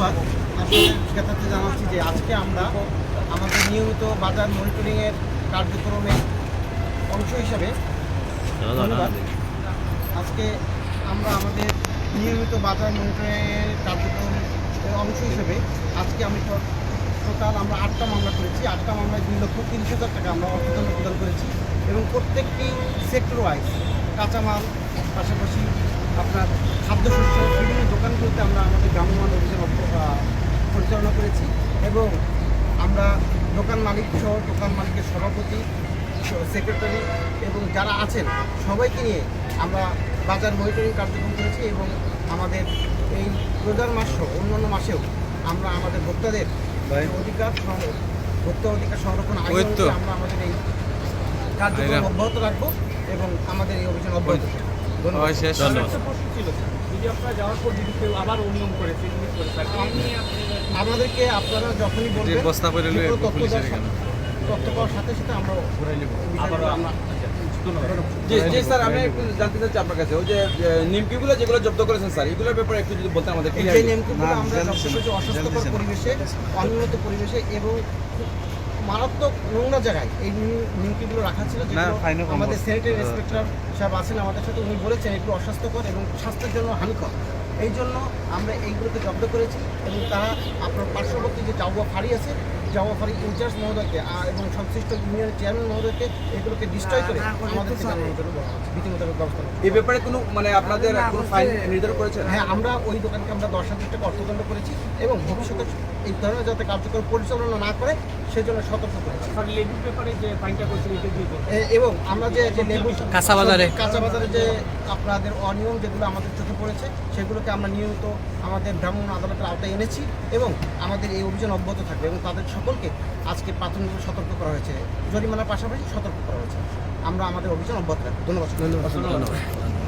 দর্শকদের জ্ঞাতার্থে জানাচ্ছি যে আজকে আমরা আমাদের নিয়মিত বাজার মনিটরিংয়ের কার্যক্রমে অংশ হিসাবে ধন্যবাদ আজকে আমরা আমাদের নিয়মিত বাজার মনিটরিংয়ের কার্যক্রমের অংশ হিসেবে আজকে আমি টোটাল আমরা আটটা মামলা করেছি। আটটা মামলায় দুই লক্ষ তিরিশ হাজার টাকা আমরা অর্থদণ্ড প্রদান করেছি এবং প্রত্যেকটি সেক্টর ওয়াইজ কাঁচামাল পাশাপাশি আপনার খাদ্যশস্য বিভিন্ন দোকানগুলোতে আমরা আমাদের ভ্রাম্যমান অভিযান অপ- আহ, করেছি এবং আমরা দোকান মালিক সহ দোকান মালিকের সভাপতি সেক্রেটারি এবং যারা আছেন সবাইকে নিয়ে আমরা বাজার মনিটরিং কার্যক্রম করেছি এবং আমাদের এই রোজার মাস সহ অন্যান্য মাসেও আমরা আমাদের ভোক্তাদের অধিকার ভোক্তা অধিকার সংরক্ষণ আইন আমরা আমাদের এই কার্যক্রম অব্যাহত রাখব এবং আমাদের এই অভিযান অব্যাহত আমাদেরকে আপনারা যখনই বলবেন বস্তা করে পুলিশের এখানে। সাথে- তথ্য পাওয়ার সাথে সাথে আমরা আবার আমরা জি জি স্যার আমি একটু জানতে চাচ্ছি আপনার কাছে ওই যে নিমকিগুলো যেগুলো জব্দ করেছেন স্যার এগুলোর ব্যাপারে একটু যদি বলতেন আমাদের এই যে আমরা অস্বাস্থ্যকর পরিবেশে অনুন্নত পরিবেশে এবং মারাত্মক নোংরা জায়গায়। এই নিম- নিমকিগুলো রাখা ছিল যেগুলো আমাদের। স্যানিটারি ইন্সপেক্টর সাহেব আছেন আমাদের সাথে উনি বলেছেন এগুলো অস্বাস্থ্যকর এবং স্বাস্থ্যের জন্য হানিকর। এই জন্য আমরা এইগুলোকে জব্দ করেছি এবং তারা আপনার পার্শ্ববর্তী যে জাউয়া ফাঁড়ি আছে জাউয়া ফাঁড়ি ইনচার্জ মহোদয়কে এবং সংশ্লিষ্ট ইউনিয়ন চেয়ারম্যান মহোদয়কে এগুলোকে ডিস্ট্রয় করে আমাদের বিধি মোতাবেক ব্যবস্থা এই ব্যাপারে কোনো মানে আপনাদের কোনো ফাইন নির্ধারণ করেছেন হ্যাঁ আমরা ওই দোকানকে আমরা দশ হাজার টাকা অর্থদণ্ড করেছি এবং ভবিষ্যতে এই ধরনের যাতে কার্যকর পরিচালনা না করে সেজন্য সতর্ক স্যার লেবুর ব্যাপারে যে ফাইনটা করছেন এটা দিয়ে এবং আমরা যে যে লেবু কাঁচা বাজারে। কাঁচা বাজারে যে আপনাদের অনিয়ম যেগুলো আমাদের চোখে পড়েছে সেগুলোকে আমরা নিয়মিত আমাদের ভ্রাম্যমাণ আদালতের আওতায় এনেছি এবং আমাদের এই অভিযান অব্যাহত থাকবে এবং তাদের সকলকে আজকে প্রাথমিকভাবে সতর্ক করা হয়েছে। জরিমানার পাশাপাশি সতর্ক করা হয়েছে। আমরা আমাদের অভিযান অব্যাহত রাখব। ধন্যবাদ। ধন্যবাদ। ধন্যবাদ।